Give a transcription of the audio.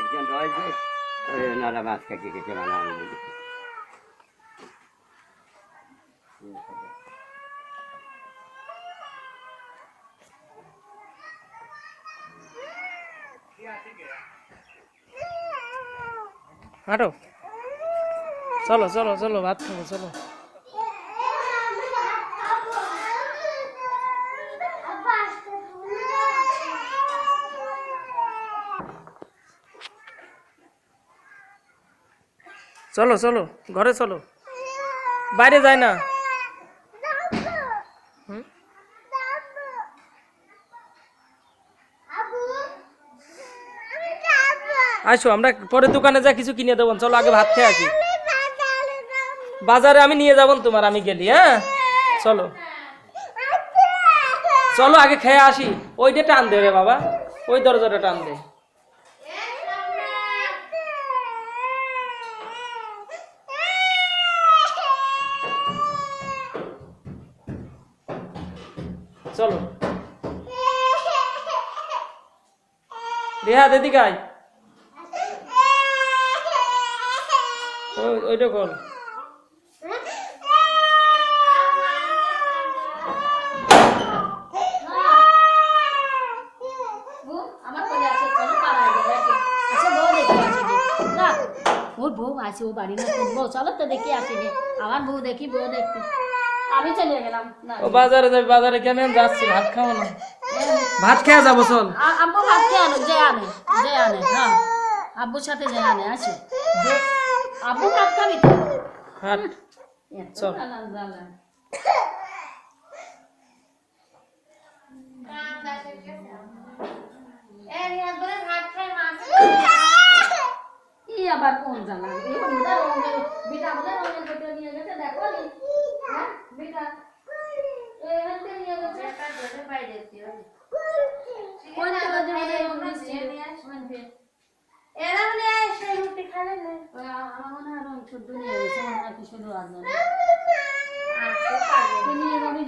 একজন রয়েছে ওই ওনারা মাছ কেটে কেটে বানানো হাঁটো চলো চলো চলো ভাত খাব চলো চলো চলো, ঘরে চলো। বাইরে যায় না? আসো আমরা পরে দোকানে যা কিছু কিনে দেবো। চলো, আগে ভাত খেয়ে আসি। বাজারে আমি নিয়ে যাব তোমার, আমি গেলি হ্যাঁ? চলো। চলো, আগে খেয়ে আসি। ওইটা টান দে রে বাবা, ওই দরজাটা টান দে। চলো। রেহা, দিদি গাই ওই- ওইটা কর ওর বউ আছে, ও বাড়ি নতুন বউ, চলো তো দেখি আসি গে। আমার বউ দেখি, বউ দেখতে। আমি চলে গেলাম। ও বাজারে যাবি বাজারে কেন যাচ্ছি? ভাত খাব না। ভাত খেয়ে যাব চল আব্বু ভাত খেয়ে আনো যে আনে যে আনে হ্যাঁ আব্বুর সাথে যে আনে আছে। আব্বু ভাত খাবি তো? হাট চল। আবার কোন এই বিটা বোধহয় রঙের নিয়ে গেছে দেখো শুধু পারে নিয়ে যাবি